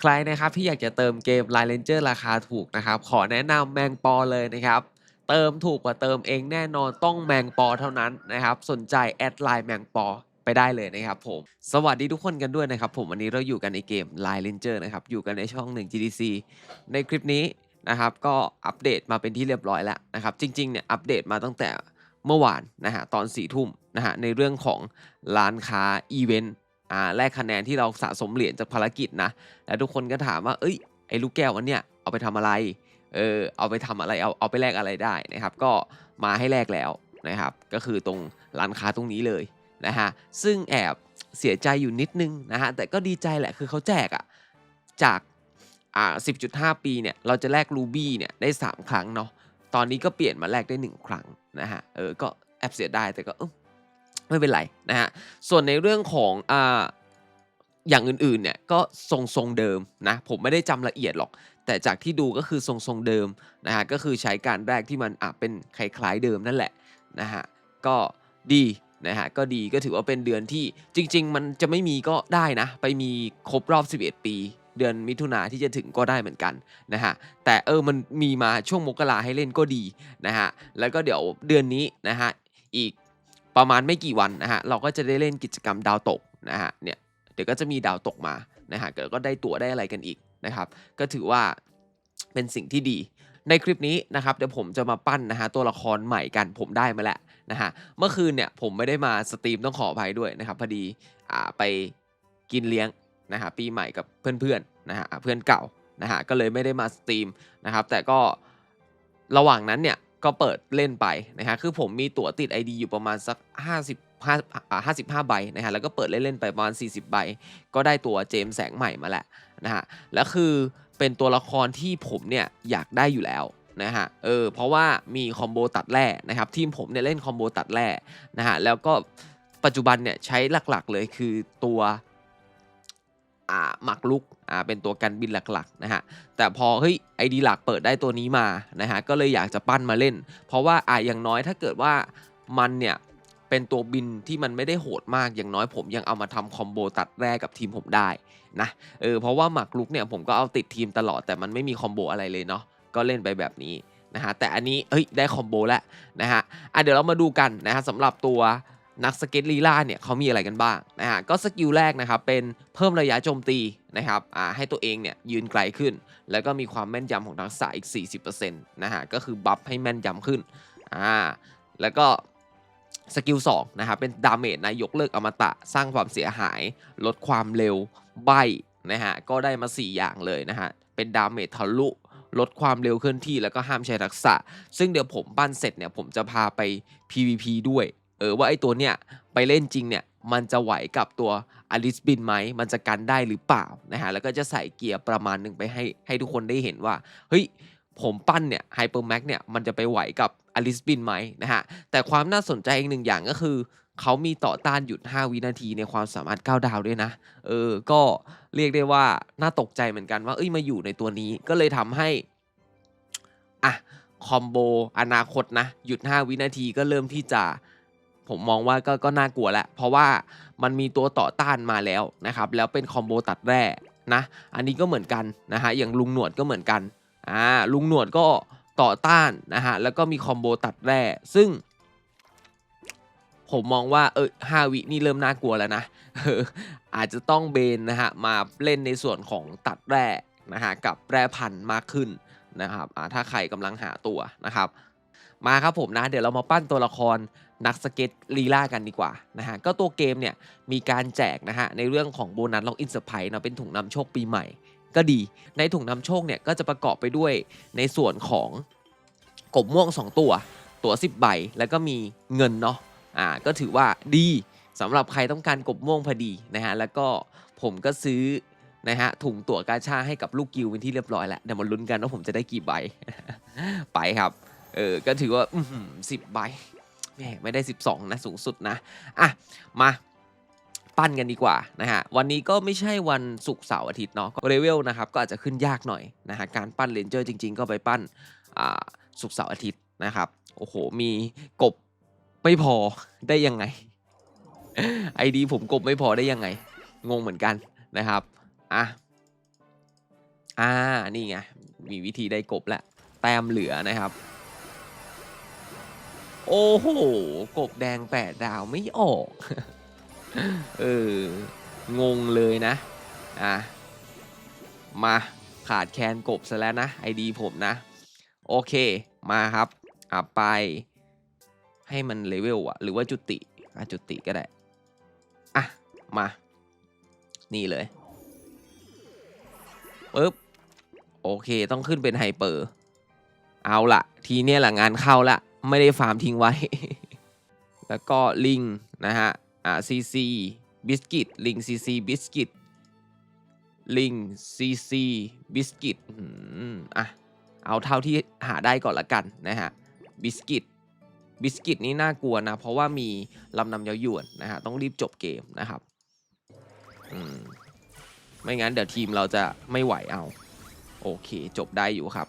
ใครนะครับที่อยากจะเติมเกม Line Ranger ราคาถูกนะครับ ขอแนะนำแมงปอเลยนะครับ เติมถูกกว่าเติมเองแน่นอนต้องแมงปอเท่านั้นนะครับ สนใจแอดไลน์แมงปอไปได้เลยนะครับผม สวัสดีทุกคนกันด้วยนะครับ ผมวันนี้เราอยู่กันในเกม Line Ranger นะครับ อยู่กันในช่อง 1 GDC ในคลิปนี้นะครับก็อัปเดตมาเป็นที่เรียบร้อยแล้วนะครับ จริงๆเนี่ยอัปเดตมาตั้งแต่เมื่อวานนะฮะตอน4ี่ทุ่มนะฮะในเรื่องของร้านค้าอีเวนต์ อ่าแลกคะแนนที่เราสะสมเหรียญจากภารกิจนะแล้วทุกคนก็ถามว่าเอ้ยไอ้ลูกแก้วอันเนี้ยเอาไปทำอะไรเออเอาไปทำอะไรเอาเอาไปแลกอะไรได้นะครับ ก็มาให้แลกแล้วนะครับ ก็คือตรงร้านค้าตรงนี้เลยนะฮะซึ่งแอบเสียใจอยู่นิดนึงนะฮะแต่ก็ดีใจแหละคือเขาแจกอะจากอ่า10.5 ปีเนี่ยเราจะแลกรูบี้เนี่ยได้ 3 ครั้งเนาะตอนนี้ก็เปลี่ยนมาแลกได้ 1 ครั้งนะฮะเออก็แอบเสียดายแต่ก็เออ ไม่เป็นไรนะฮะส่วนในเรื่องของอ่าอย่างอื่นๆเนี่ยก็ทรงทรงเดิมนะผมไม่ได้จำละเอียดหรอก แต่จากที่ดูก็คือทรงทรงเดิมนะฮะก็คือใช้การแรกที่มันอะเป็นคล้ายๆเดิมนั่นแหละนะฮะก็ดีนะฮะก็ดีก็ถือว่าเป็นเดือนที่จริง ๆ มันจะไม่มีก็ได้นะ ไปมีครบรอบ 11 ปี เดือนมิถุนาที่จะถึงก็ได้เหมือนกันนะฮะแต่เออมันมีมาช่วงมกราให้เล่นก็ดีนะฮะแล้วก็เดี๋ยวเดือนนี้นะฮะอีก ประมาณไม่กี่วันนะฮะเราก็จะได้เล่นกิจกรรมดาวตกนะฮะเนี่ยเดี๋ยวก็จะมีดาวตกมานะฮะเกิดก็ได้ตั๋วได้อะไรกันอีกนะครับ ก็ถือว่าเป็นสิ่งที่ดี ในคลิปนี้นะครับเดี๋ยวผมจะมาปั้นนะฮะตัวละครใหม่กันผมได้มาแล้วนะฮะเมื่อคืนเนี่ยผมไม่ได้มาสตรีมต้องขออภัยด้วยนะครับพอดีอ่าไปกินเลี้ยงนะฮะปีใหม่กับเพื่อนๆนะฮะเพื่อนเก่านะฮะก็เลยไม่ได้มาสตรีมนะครับแต่ก็ระหว่างนั้นเนี่ย ก็เปิดเล่นไปนะฮะคือผมมีตั๋วติด ID อยู่ประมาณสัก 50 5 55 ใบนะฮะแล้วก็เปิดเล่นๆไปประมาณ 40 ใบ ก็ได้ตัวเจมแสงใหม่มาแหล้วนะฮะแล้วคือเป็นตัวละครที่ผมเนี่ยอยากได้อยู่แล้วนะฮะเออเพราะว่ามีคอมโบตัดแร่นะครับทีมผมเนี่ยเล่นคอมโบตัดแร่นะฮะแล้วก็ปัจจุบันเนี่ยใช้หลักๆเลยคือตัว อ่าหมักลุกอ่าเป็นตัวกันบินหลักๆนะฮะแต่พอเฮ้ยไอดีหลักเปิดได้ตัวนี้มานะฮะก็เลยอยากจะปั้นมาเล่น เพราะว่าอ่าอย่างน้อยถ้าเกิดว่ามันเนี่ยเป็นตัวบินที่มันไม่ได้โหดมากอย่างน้อยผมยังเอามาทำคอมโบตัดแรกกับทีมผมได้นะเออเพราะว่าหมากลุกเนี่ยผมก็เอาติดทีมตลอดแต่มันไม่มีคอมโบอะไรเลยเนาะก็เล่นไปแบบนี้นะฮะแต่อันนี้เฮ้ยได้คอมโบแล้วนะฮะอะเดี๋ยวเรามาดูกันนะฮะสำหรับตัว นักสเก็ตลีลาเนี่ยเขามีอะไรกันบ้างนะฮะก็สกิลแรกนะครับเป็นเพิ่มระยะโจมตีนะครับอ่าให้ตัวเองเนี่ยยืนไกลขึ้น แล้วก็มีความแม่นยำของทักษะอีก 40%นะฮะก็คือบัฟให้แม่นยำขึ้นอ่าแล้วก็สกิล2นะครับเป็นดาเมจนะยกเลิกอมตะสร้างความเสียหาย ลดความเร็วใบนะฮะก็ได้มา 4 อย่างเลยนะฮะเป็นดาเมจทะลุลดความเร็วเคลื่อนที่แล้วก็ห้ามใช้ทักษะ ซึ่งเดี๋ยวผมปั้นเสร็จเนี่ยผมจะพาไป PVP ด้วย ออว่าไอตัวเนี้ยไปเล่นจริงเนี่ยมันจะไหวกับตัวอลิสบินไหม มันจะกันได้หรือเปล่านะฮะ แล้วก็จะใส่เกียร์ประมาณหนึ่งไปให้ให้ทุกคนได้เห็นว่า เฮ้ย ผมปั้นเนี่ยไฮเปอร์แม็กเนี่ย มันจะไปไหวกับอลิสบินไหมนะฮะ แต่ความน่าสนใจอีกหนึ่งอย่างก็คือ เขามีต่อต้านหยุด 5 วินาทีในความสามารถ 9 ดาวด้วยนะ เออ ก็เรียกได้ว่าน่าตกใจเหมือนกันว่า เอ้ย มาอยู่ในตัวนี้ ก็เลยทำให้อะคอมโบอนาคตนะ หยุด 5 วินาทีก็เริ่มที่จะ ผมมองว่าก็ก็น่ากลัวแล้วเพราะว่ามันมีตัวต่อต้านมาแล้วนะครับ แล้วเป็นคอมโบตัดแร่นะ อันนี้ก็เหมือนกันนะฮะอย่างลุงหนวดก็เหมือนกันอ่าลุงหนวดก็ต่อต้านนะฮะแล้วก็มีคอมโบตัดแร่ซึ่ง ผมมองว่าเออห้าวินี่เริ่มน่ากลัวแล้วนะอาจจะต้องเบนนะฮะมาเล่นในส่วนของตัดแร่นะฮะกับแร่พันธุ์มากขึ้นนะครับอ่าถ้าใครกำลังหาตัวนะครับ มาครับผมนะ เดี๋ยวเรามาปั้นตัวละครนักสเก็ตลีลากันดีกว่านะฮะก็ตัวเกมเนี่ยมีการแจกนะฮะในเรื่องของโบนัสล็อกอินเซอร์ไพรส์เนาะเป็นถุงนำโชคปีใหม่ก็ดี ในถุงนำโชคเนี่ยก็จะประกอบไปด้วยในส่วนของกบม่วง 2 ตัว ตัว 10 ใบ แล้วก็มีเงินเนาะอ่าก็ถือว่าดีสำหรับใครต้องการกบม่วงพอดีนะฮะแล้วก็ผมก็ซื้อนะฮะถุงตั๋วกาชาให้กับลูกกิวเป็นที่เรียบร้อยแล้วเดี๋ยวมาลุ้นกันว่าผมจะได้กี่ใบ ไปครับเออก็ถือว่าสิบใบ มไม่ได้ 12 นะ สูงสุดนะ อะ มาปั้นกันดีกว่านะฮะ วันนี้ก็ไม่ใช่วันศุกร์เสาร์อาทิตย์เนาะเรเวลนะครับ ก็อาจจะขึ้นยากหน่อยนะฮะ การปั้นเลนเจอร์จริง ๆ ก็ไปปั้นอ่าศุกร์เสาร์อาทิตย์นะครับ โอ้โห มีกบไม่พอได้ยังไงไอดีผมกบไม่พอได้ยังไง งงเหมือนกันนะครับ อะ อ่า นี่ไง มีวิธีได้กบแล้วแต้มเหลือนะครับ โอ้โห กบแดงแปดดาวไม่ออก เออ งงเลยนะ อะ มาขาดแคลนกบซะแล้วนะไอดีผมนะ โอเค มาครับอะไป ให้มันเลเวลอะหรือว่าจุติ อะ จุติก็ได้ อะ มา นี่เลยปึ๊บ โอเค ต้องขึ้นเป็นไฮเปอร์ เอาละทีเนี้ยแหละงานเข้าละ ไม่ได้ฟาร์มทิ้งไว้ แล้วก็ลิงนะฮะ อ่าซีซีบิสกิตลิงซีซีบิสกิตลิงซีซีบิสกิตอะ เอาเท่าที่หาได้ก่อนละกันนะฮะบิสกิตบิสกิตนี้น่ากลัวนะ เพราะว่ามีลำนำเยาหยวนนะฮะ ต้องรีบจบเกมนะครับอืมไม่งั้นเดี๋ยวทีมเราจะไม่ไหวเอา โอเค จบได้อยู่ครับ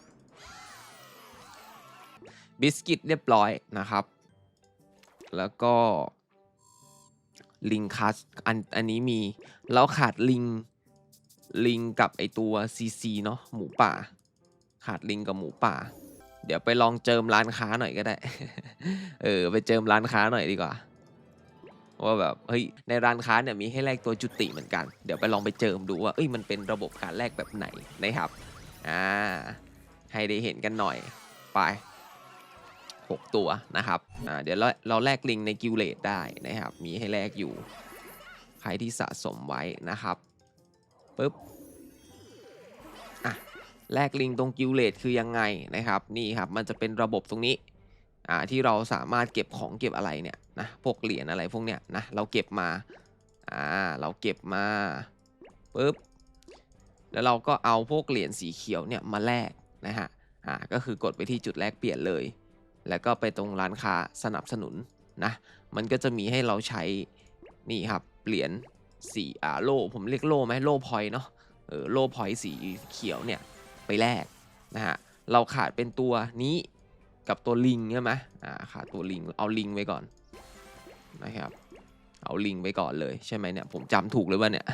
บิสกิตเรียบร้อยนะครับ แล้วก็ลิงคัสอันอันนี้มีแล้วขาดลิงลิงกับไอตัวซีซีเนาะหมูป่า ขาดลิงกับหมูป่า เดี๋ยวไปลองเจิมร้านค้าหน่อยก็ได้ เออไปเจิมร้านค้าหน่อยดีกว่าว่าแบบเฮ้ยในร้านค้าเนี่ยมีให้แลกตัวจุติเหมือนกัน เดี๋ยวไปลองไปเจิมดูว่าเอ้ยมันเป็นระบบการแลกแบบไหนนะครับอ่าให้ได้เห็นกันหน่อยไป 6 ตัวนะครับอ่าเดี๋ยวเราเราแลกลิงในกิลเลตได้นะครับ มีให้แลกอยู่ ใครที่สะสมไว้นะครับปึ๊บอะแลกลิงตรงกิลเลตคือยังไงนะครับ นี่ครับมันจะเป็นระบบตรงนี้อ่าที่เราสามารถเก็บของเก็บอะไรเนี่ยนะพวกเหรียญอะไรพวกเนี้ยนะเราเก็บมาอ่าเราเก็บมาปึ๊บแล้วเราก็เอาพวกเหรียญสีเขียวเนี่ยมาแลกนะฮะอ่าก็คือกดไปที่จุดแลกเปลี่ยนเลย แล้วก็ไปตรงร้านค้าสนับสนุนนะ มันก็จะมีให้เราใช้นี่ครับเหรียญสีอ่าโล่ผมเรียกโล่ไหมโล่พอยเนาะเออโล่พอยสีเขียวเนี่ยไปแลกนะฮะเราขาดเป็นตัวนี้กับตัวลิงใช่ไหมอ่าขาดตัวลิงเอาลิงไว้ก่อนนะครับเอาลิงไว้ก่อนเลยใช่ไหมเนี่ยผมจำถูกเลยว่าเนี่ย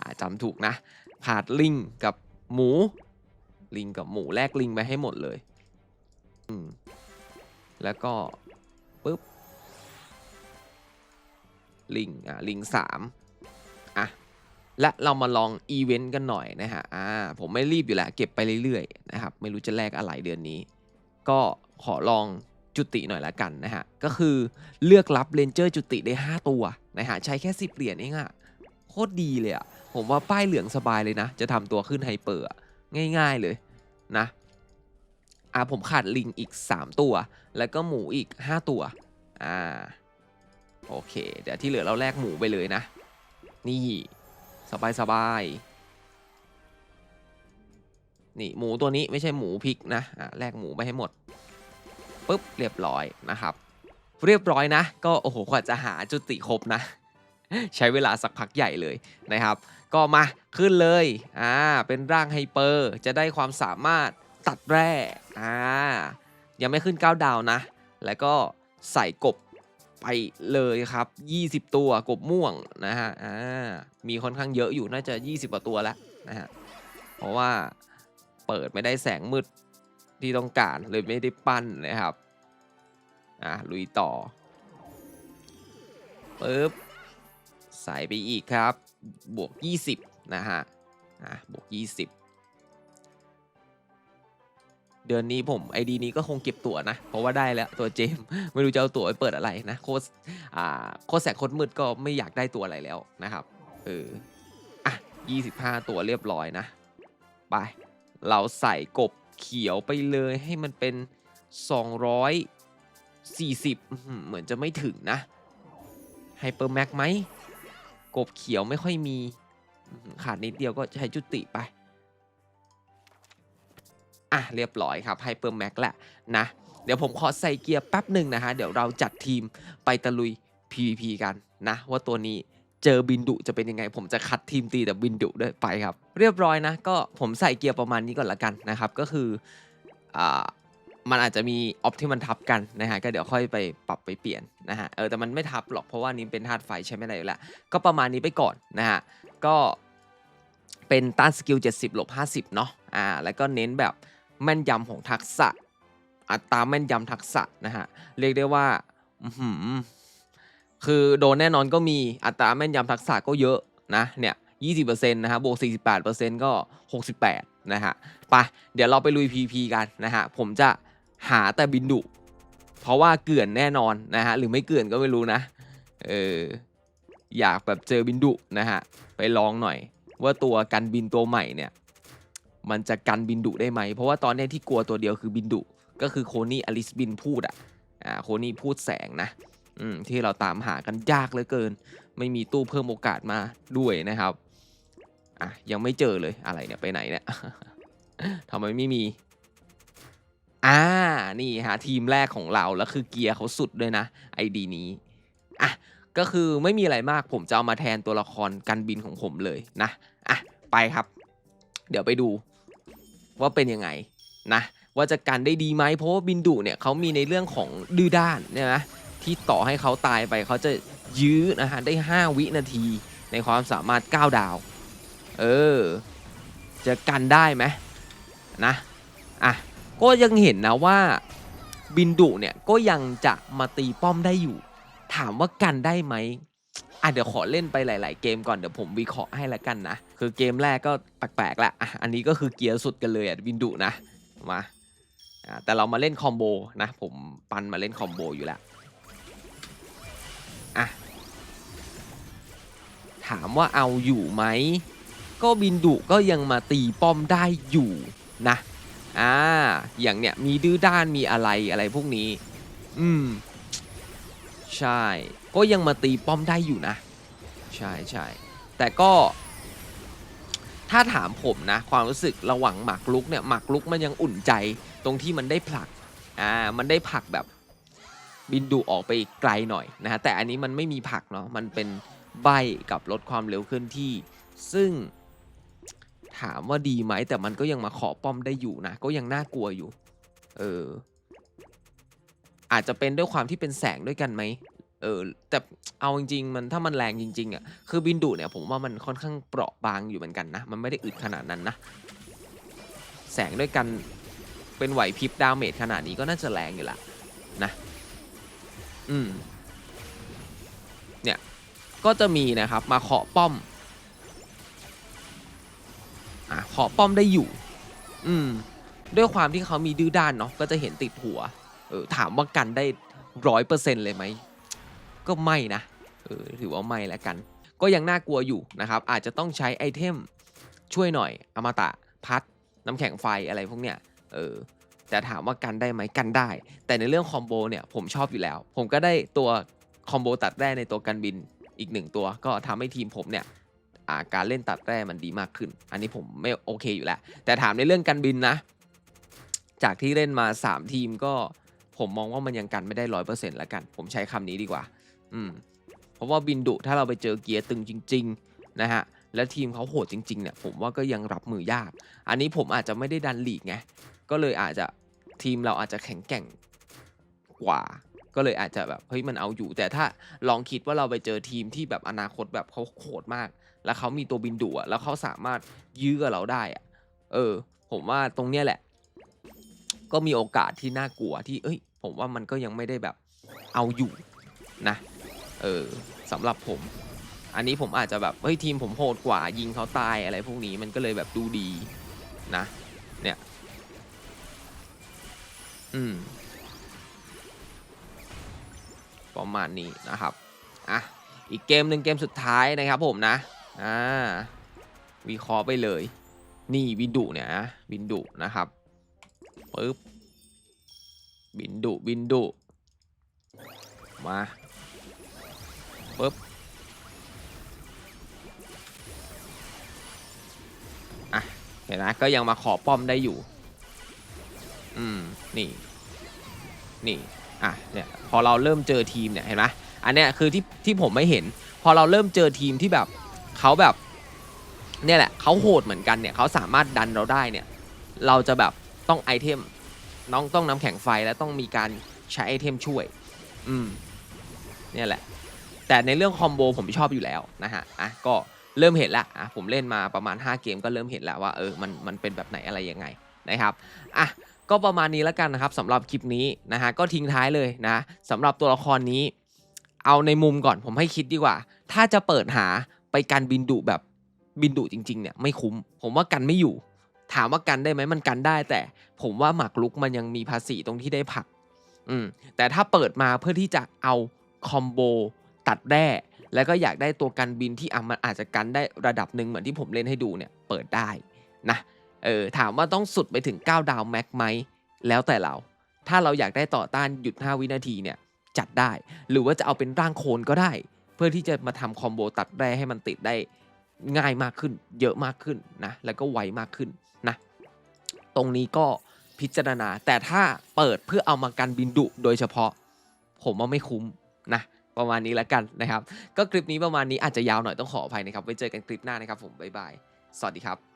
อ่าจำถูกนะ ขาดลิงกับหมูลิงกับหมูแลกลิงไปให้หมดเลย แล้วก็ปุ๊บลิงอะลิงสามอะและเรามาลองอีเวนต์กันหน่อยนะฮะอ่าผมไม่รีบอยู่แล้วเก็บไปเรื่อยๆนะครับไม่รู้จะแลกอะไรเดือนนี้ ก็ขอลองจุติหน่อยละกันนะฮะก็คือเลือกรับเลนเจอร์จุติได้ 5 ตัวนะฮะใช้แค่ 10 เหรียญเองอะโคตรดีเลยอะผมว่าป้ายเหลืองสบายเลยนะ จะทำตัวขึ้นไฮเปอร์ง่ายๆเลยนะ อ่าผมขาดลิงอีก 3 ตัว แล้วก็หมูอีก 5 ตัว อ่า โอเค เดี๋ยวที่เหลือเราแลกหมูไปเลยนะ นี่ สบายสบายนี่หมูตัวนี้ไม่ใช่หมูพริกนะอ่าแลกหมูไปให้หมดปุ๊บเรียบร้อยนะครับ เรียบร้อยนะ ก็โอ้โหกว่าจะหาจุติครบนะ ใช้เวลาสักพักใหญ่เลยนะครับ ก็มาขึ้นเลยอ่าเป็นร่างไฮเปอร์จะได้ความสามารถ ตัดแร่อ่ายังไม่ขึ้น 9 ดาวนะ แล้วก็ใส่กบไปเลยครับ 20 ตัวกบม่วงนะฮะอ่ามีค่อนข้างเยอะอยู่น่าจะ 20กว่าตัวแล้วนะฮะเพราะว่าเปิดไม่ได้แสงมืดที่ต้องการเลยไม่ได้ปั้นนะครับอ่าลุยต่อปึ๊บใส่ไปอีกครับ บวก 20 นะฮะอะบวก 20 เดือนนี้ผมไอดีนี้ก็คงเก็บตั๋วนะ เพราะว่าได้แล้วตัวเจม ไม่รู้จะเอาตั๋วไปเปิดอะไรนะ โคตรอ่าโคตรแสกโคตรมืดก็ไม่อยากได้ตัวอะไรแล้วนะครับเอออะ25ตัวเรียบร้อยนะ ไป เราใส่กบเขียวไปเลยให้มันเป็น240อื้อหือเหมือนจะไม่ถึงนะไฮเปอร์แม็กไหมกบเขียวไม่ค่อยมี ขาดนิดเดียวก็ใช้จุติไป อะเรียบร้อยครับไฮเปอร์แม็กแหละนะเดี๋ยวผมขอใส่เกียร์แป๊บหนึ่งนะฮะ เดี๋ยวเราจัดทีมไปตะลุย PVP กันนะ ว่าตัวนี้เจอบินดุจะเป็นยังไง ผมจะคัดทีมตีแต่บินดุด้วยไปครับ เรียบร้อยนะ ก็ผมใส่เกียร์ประมาณนี้ก่อนละกันนะครับ ก็คืออ่ามันอาจจะมีออฟที่มันทับกันนะฮะก็เดี๋ยวค่อยไปปรับไปเปลี่ยนนะฮะเออแต่มันไม่ทับหรอกเพราะว่านี้เป็นธาตุไฟใช้ไม่ได้อยู่แล้วก็ประมาณนี้ไปก่อนนะฮะก็เป็นต้านสกิล70ลบ50เนาะอ่าแล้วก็เน้นแบบ แม่นยำของทักษะ อัตราแม่นยำทักษะนะฮะเรียกได้ว่าคือโดนแน่นอนก็มีอัตราแม่นยำทักษะก็เยอะนะเนี่ย20%นะฮะบวก48%ก็68นะฮะไปเดี๋ยวเราไปลุย PP กันนะฮะผมจะหาแต่บินดุ เพราะว่าเกลื่อนแน่นอนนะฮะหรือไม่เกลื่อนก็ไม่รู้นะเอออยากแบบเจอบินดุนะฮะไปลองหน่อย ว่าตัวกันบินตัวใหม่เนี่ย มันจะกันบินดุได้ไหม เพราะว่าตอนนี้ที่กลัวตัวเดียวคือบินดุ ก็คือโคนี่อลิสบินพูดอะอ่าโคนี่พูดแสงนะอืมที่เราตามหากันยากเหลือเกิน ไม่มีตู้เพิ่มโอกาสมาด้วยนะครับอะยังไม่เจอเลยอะไรเนี่ยไปไหนเนี่ยทำไมไม่มีอ่านี่ฮะทีมแรกของเราแล้วคือเกียร์เขาสุดด้วยนะไอดีนี้อะก็คือไม่มีอะไรมากผมจะเอามาแทนตัวละครกันบินของผมเลยนะอะไปครับ เดี๋ยวไปดู ว่าเป็นยังไงนะว่าจะกันได้ดีไหมเพราะว่าบินดุเนี่ยเขามีในเรื่องของดื้อด้านเนี่ยนะที่ต่อให้เขาตายไปเขาจะยื้อนะฮะได้ 5 วินาทีในความสามารถ 9 ดาว เออ จะกันได้ไหมนะอะก็ยังเห็นนะว่าบินดุเนี่ยก็ยังจะมาตีป้อมได้อยู่ ถามว่ากันได้ไหมอะเดี๋ยวขอเล่นไปหลาย ๆ เกมก่อนเดี๋ยวผมวิเคราะห์ให้ละกันนะ คือเกมแรกก็แปลกๆละอะอันนี้ก็คือเกียร์สุดกันเลยอะวินดุนะมาอะแต่เรามาเล่นคอมโบนะ ผมปันมาเล่นคอมโบอยู่แล้วอะถามว่าเอาอยู่ไหม ก็บินดุก็ยังมาตีป้อมได้อยู่นะอ่าอย่างเนี้ยมีดื้อด้านมีอะไรอะไรพวกนี้ อืม ใช่ ก็ยังมาตีป้อมได้อยู่นะ ใช่ใช่แต่ก็ ถ้าถามผมนะ ความรู้สึกระหว่างหมากลุกเนี่ยหมากลุกมันยังอุ่นใจตรงที่มันได้ผลักอ่ามันได้ผลักแบบบินดุออกไปไกลหน่อยนะฮะแต่อันนี้มันไม่มีผลักเนาะมันเป็นใบกับลดความเร็วเคลื่อนที่ ซึ่งถามว่าดีไหมแต่มันก็ยังมาขอป้อมได้อยู่นะ ก็ยังน่ากลัวอยู่ เอออาจจะเป็นด้วยความที่เป็นแสงด้วยกันไหม เออแต่เอาจริงๆมันถ้ามันแรงจริงๆอะคือบินดุเนี่ยผมว่ามันค่อนข้างเปราะบางอยู่เหมือนกันนะ มันไม่ได้อึดขนาดนั้นนะ แสงด้วยกันเป็นไหวพริบดาเมจขนาดนี้ก็น่าจะแรงอยู่ละนะ อืมเนี่ยก็จะมีนะครับมาเคาะป้อมอะเคาะป้อมได้อยู่ อืม ด้วยความที่เขามีดื้อด้านเนาะก็จะเห็นติดหัวเออถามว่ากันได้ร้อยเปอร์เซ็นต์เลยไหม ก็ไม่นะเออถือว่าไม่แล้วกัน ก็ยังน่ากลัวอยู่นะครับ อาจจะต้องใช้ไอเทมช่วยหน่อยอมตะพัดน้ำแข็งไฟอะไรพวกเนี้ยเออแต่ถามว่ากันได้ไหมกันได้ แต่ในเรื่องคอมโบเนี่ยผมชอบอยู่แล้ว ผมก็ได้ตัวคอมโบตัดแร่ในตัวกันบินอีกหนึ่งตัว ก็ทำให้ทีมผมเนี่ยาการเล่นตัดแร่มันดีมากขึ้น อันนี้ผมไม่โอเคอยู่แล้ว แต่ถามในเรื่องกันบินนะ จากที่เล่นมา 3 ทีมก็ผมมองว่ามันยังกันไม่ได้ร้อยเปอร์เซ็นต์ละกัน ผมใช้คำนี้ดีกว่า อืมเพราะว่าบินดุถ้าเราไปเจอเกียร์ตึงจริง ๆ นะฮะแล้วทีมเขาโหดจริงๆเนี่ยผมว่าก็ยังรับมือยาก อันนี้ผมอาจจะไม่ได้ดันลีกไงก็เลยอาจจะทีมเราอาจจะแข็งแกร่งกว่า ก็เลยอาจจะแบบเฮ้ยมันเอาอยู่ แต่ถ้าลองคิดว่าเราไปเจอทีมที่แบบอนาคตแบบเขาโหดมาก แล้วเขามีตัวบินดุอะแล้วเขาสามารถยื้อกับเราได้อะเออ ผมว่าตรงเนี้ยแหละ ก็มีโอกาสที่น่ากลัวที่เอ้ย ผมว่ามันก็ยังไม่ได้แบบเอาอยู่นะ เออสำหรับผม อันนี้ผมอาจจะแบบเฮ้ยทีมผมโหดกว่ายิงเขาตายอะไรพวกนี้มันก็เลยแบบดูดีนะเนี่ยอืมประมาณนี้นะครับอะอีกเกมหนึ่งเกมสุดท้ายนะครับผมนะอ่าวิเคราะห์ไปเลย นี่วินดุเนี่ยวินดุนะครับปึ๊บวินดุวินดุมา ปึ๊บอะเห็นไหมก็ยังมาขอป้อมได้อยู่ อืม นี่ นี่ อะ เนี่ย พอเราเริ่มเจอทีมเนี่ย เห็นไหมอันเนี้ยคือที่ที่ผมไม่เห็น พอเราเริ่มเจอทีมที่แบบเขาแบบ เนี่ยแหละเขาโหดเหมือนกันเนี่ยเขาสามารถดันเราได้เนี่ย เราจะแบบต้องไอเทม น้องต้องน้ำแข็งไฟและต้องมีการใช้ไอเทมช่วย อืม เนี่ยแหละ แต่ในเรื่องคอมโบผมชอบอยู่แล้วนะฮะอะก็เริ่มเห็นละอะผมเล่นมาประมาณ 5 เกมก็เริ่มเห็นแล้วว่าเออมันมันเป็นแบบไหนอะไรยังไงนะครับอะก็ประมาณนี้แล้วกันนะครับสำหรับคลิปนี้นะฮะก็ทิ้งท้ายเลยนะสำหรับตัวละครนี้ เอาในมุมก่อนผมให้คิดดีกว่า ถ้าจะเปิดหาไปกันบินดุแบบบินดุจริงๆเนี่ยไม่คุ้ม ผมว่ากันไม่อยู่ ถามว่ากันได้ไหมมันกันได้ แต่ผมว่าหมากลุกมันยังมีภาษีตรงที่ได้ผลักอืมแต่ถ้าเปิดมาเพื่อที่จะเอาคอมโบ ตัดแร่แล้วก็อยากได้ตัวกันบินที่อะมันอาจจะกันได้ระดับหนึ่งเหมือนที่ผมเล่นให้ดูเนี่ยเปิดได้นะเออถามว่าต้องสุดไปถึง 9 ดาวแม็กไหมแล้วแต่เรา ถ้าเราอยากได้ต่อต้านหยุด 5 วินาทีเนี่ยจัดได้ หรือว่าจะเอาเป็นร่างโคลนก็ได้ เพื่อที่จะมาทำคอมโบตัดแร่ให้มันติดได้ง่ายมากขึ้น เยอะมากขึ้นนะแล้วก็ไวมากขึ้นนะตรงนี้ก็พิจารณาแต่ถ้าเปิดเพื่อเอามากันบินดุโดยเฉพาะ ผมว่าไม่คุ้มนะ ประมาณนี้แล้วกันนะครับ ก็คลิปนี้ประมาณนี้อาจจะยาวหน่อยต้องขออภัยนะครับไว้เจอกันคลิปหน้านะครับผมบ๊ายบายสวัสดีครับ